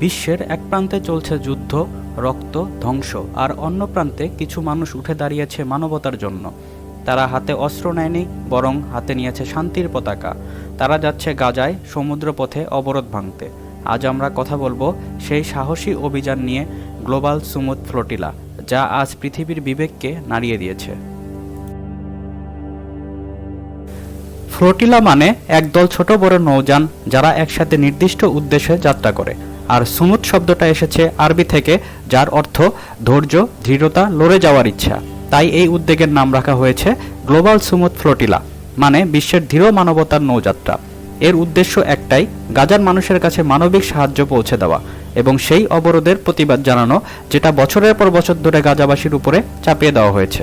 বিশ্বের এক প্রান্তে চলছে যুদ্ধ, রক্ত, ধ্বংস, আর অন্য প্রান্তে কিছু মানুষ উঠে দাঁড়িয়েছে মানবতার জন্য। তারা হাতে অস্ত্র নেয়নি, বরং হাতে নিয়েছে শান্তির পতাকা। তারা যাচ্ছে গাজায়, সমুদ্রপথে অবরোধ ভাঙতে। আজ আমরা কথা বলব সেই সাহসী অভিযান নিয়ে গ্লোবাল সুমুদ ফ্লোটিলা, যা আজ পৃথিবীর বিবেককে নাড়িয়ে দিয়েছে। ফ্লোটিলা মানে একদল ছোট বড় নৌযান যারা একসাথে নির্দিষ্ট উদ্দেশ্যে যাত্রা করে। আর সুমুদ শব্দটা এসেছে আরবি থেকে, যার অর্থ ধৈর্য দৃঢ়তা লড়ে যাওয়ার ইচ্ছা। তাই এই উদ্যোগের নাম রাখা হয়েছে গ্লোবাল সুমুদ ফ্লোটিলা মানে বিশ্বের দৃঢ় মানবতার নৌযাত্রা। এর উদ্দেশ্য একটাই, গাজার মানুষের কাছে মানবিক সাহায্য পৌঁছে দেওয়া এবং সেই অবরোধের প্রতিবাদ জানানো, যেটা বছরের পর বছর ধরে গাজাবাসীর উপরে চাপিয়ে দেওয়া হয়েছে।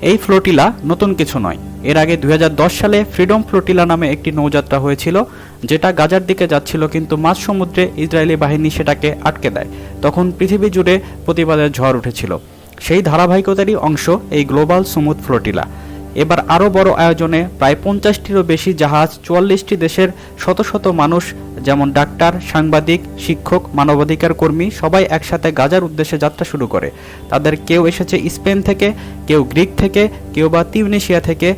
এই ফ্লোটিলা নতুন কিছু নয়। এর আগে দুই হাজার দশ সালে ফ্রিডম ফ্লোটিলা নামে একটি নৌযাত্রা হয়েছিল, যেটা গাজার দিকে যাচ্ছিল কিন্তু মাঝ সমুদ্রে ইসরায়েলি বাহিনী সেটাকে আটকে দেয়। তখন পৃথিবী জুড়ে প্রতিবাদের ঝড় উঠেছিল। সেই ধারাবাহিকতারই অংশ এই গ্লোবাল সুমুদ ফ্লোটিলা। এবার আরও বড় আয়োজনে প্রায় পঞ্চাশটিরও বেশি জাহাজ চুয়াল্লিশটি দেশের শত শত মানুষ, যেমন ডাক্তার, সাংবাদিক, শিক্ষক, মানবাধিকার কর্মী, সবাই একসাথে গাজার উদ্দেশ্যে যাত্রা শুরু করে। তাদের কেউ এসেছে স্পেন থেকে, কেউ গ্রিক থেকে, কেউ বা তিউনেশিয়া থেকে।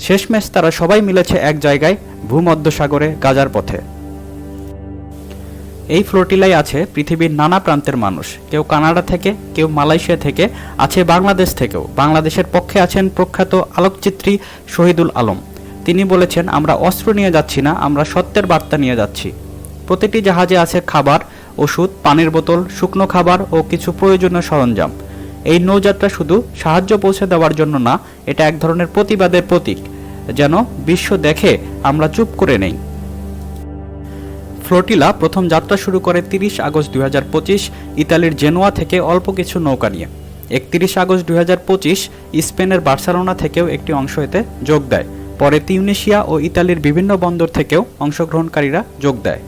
শেষমেশ তারা সবাই মিলেছে এক জায়গায়, ভূমধ্যসাগরে গাজার পথে। এই ফ্লোটিলায় আছে পৃথিবীর নানা প্রান্তের মানুষ। কেউ কানাডা থেকে, কেউ মালয়েশিয়া থেকে, আছে বাংলাদেশ থেকেও। বাংলাদেশের পক্ষে আছেন প্রখ্যাত আলোকচিত্রী শহীদুল আলম। তিনি বলেছেন, আমরা অস্ত্র নিয়ে যাচ্ছি না, আমরা সত্যের বার্তা নিয়ে যাচ্ছি। প্রতিটি জাহাজে আছে খাবার, ওষুধ, পানির বোতল, শুকনো খাবার ও কিছু প্রয়োজনীয় সরঞ্জাম। এই নৌযাত্রা শুধু সাহায্য পৌঁছে দেওয়ার জন্য না, এটা এক ধরনের প্রতিবাদের প্রতীক। যেন বিশ্ব দেখে আমরা চুপ করে নেই। ফ্লোটিলা প্রথম যাত্রা শুরু করে তিরিশ আগস্ট দুই হাজার পঁচিশ ইতালির জেনোয়া থেকে অল্প কিছু নৌকা নিয়ে। একত্রিশ আগস্ট দুই হাজার পঁচিশ স্পেনের বার্সেলোনা থেকেও একটি অংশ এতে যোগ দেয়। পরে তিউনেশিয়া ও ইতালির বিভিন্ন বন্দর থেকেও অংশগ্রহণকারীরা যোগ দেয়।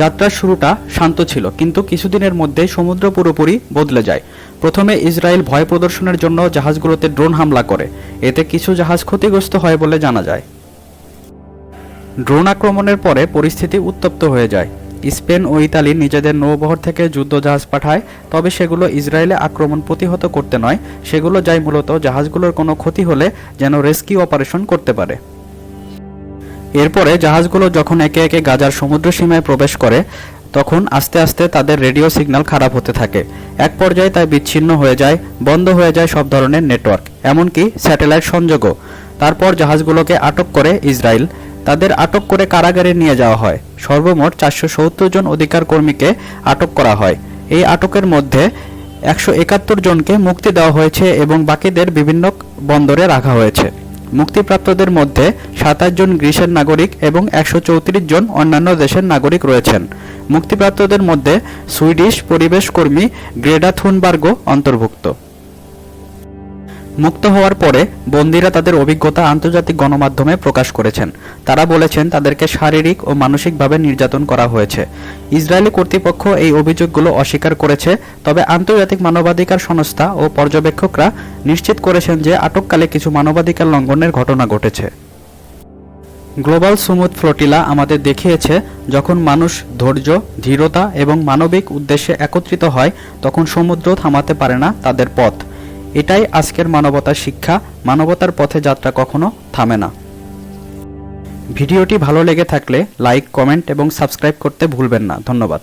যাত্রার শুরুটা শান্ত ছিল, কিন্তু কিছুদিনের মধ্যে সমুদ্র পুরোপুরি বদলে যায়। প্রথমে ইসরায়েল ভয় প্রদর্শনের জন্য জাহাজগুলোতে ড্রোন হামলা করে। এতে কিছু জাহাজ ক্ষতিগ্রস্ত হয় বলে জানা যায়। ড্রোন আক্রমণের পরে পরিস্থিতি উত্তপ্ত হয়ে যায়। স্পেন ও ইতালি নিজেদের নৌবহর থেকে যুদ্ধজাহাজ পাঠায়, তবে সেগুলো ইসরায়েলে আক্রমণ প্রতিহত করতে নয়। সেগুলো যায় মূলত জাহাজগুলোর কোনো ক্ষতি হলে যেন রেস্কিউ অপারেশন করতে পারে। এরপরে জাহাজগুলো যখন একে একে গাজার সমুদ্র সীমায় প্রবেশ করে, তখন আস্তে আস্তে তাদের রেডিও সিগন্যাল খারাপ হতে থাকে। এক পর্যায়ে তাই বিচ্ছিন্ন হয়ে যায়, বন্ধ হয়ে যায় সব ধরনের নেটওয়ার্ক, এমনকি স্যাটেলাইট সংযোগও। তারপর জাহাজগুলোকে আটক করে ইসরায়েল। তাদের আটক করে কারাগারে নিয়ে যাওয়া হয়। সর্বমোট চারশো সত্তর জন অধিকার কর্মীকে আটক করা হয়। এই আটকের মধ্যে একশো একাত্তর জনকে মুক্তি দেওয়া হয়েছে এবং বাকিদের বিভিন্ন বন্দরে রাখা হয়েছে। মুক্তিপ্রাপ্তদের মধ্যে সাতাশ জন গ্রিসের নাগরিক এবং একশো চৌত্রিশ জন অন্যান্য দেশের নাগরিক রয়েছেন। মুক্তিপ্রাপ্তদের মধ্যে সুইডিশ পরিবেশ কর্মী গ্রেডা থুনবার্গও অন্তর্ভুক্ত। মুক্ত হওয়ার পরে বন্দীরা তাদের অভিজ্ঞতা আন্তর্জাতিক গণমাধ্যমে প্রকাশ করেছেন। তারা বলেছেন, তাদেরকে শারীরিক ও মানসিকভাবে নির্যাতন করা হয়েছে। ইসরায়েলি কর্তৃপক্ষ এই অভিযোগগুলো অস্বীকার করেছে, তবে আন্তর্জাতিক মানবাধিকার সংস্থা ও পর্যবেক্ষকরা নিশ্চিত করেছেন যে আটককালে কিছু মানবাধিকার লঙ্ঘনের ঘটনা ঘটেছে। গ্লোবাল সুমুদ ফ্লোটিলা আমাদের দেখিয়েছে, যখন মানুষ ধৈর্য, ধীরতা এবং মানবিক উদ্দেশ্যে একত্রিত হয়, তখন সমুদ্র থামাতে পারে না তাদের পথ। এটাই আজকের মানবতার শিক্ষা। মানবতার পথে যাত্রা কখনো থামে না। ভিডিওটি ভালো লেগে থাকলে লাইক, কমেন্ট এবং সাবস্ক্রাইব করতে ভুলবেন না। ধন্যবাদ।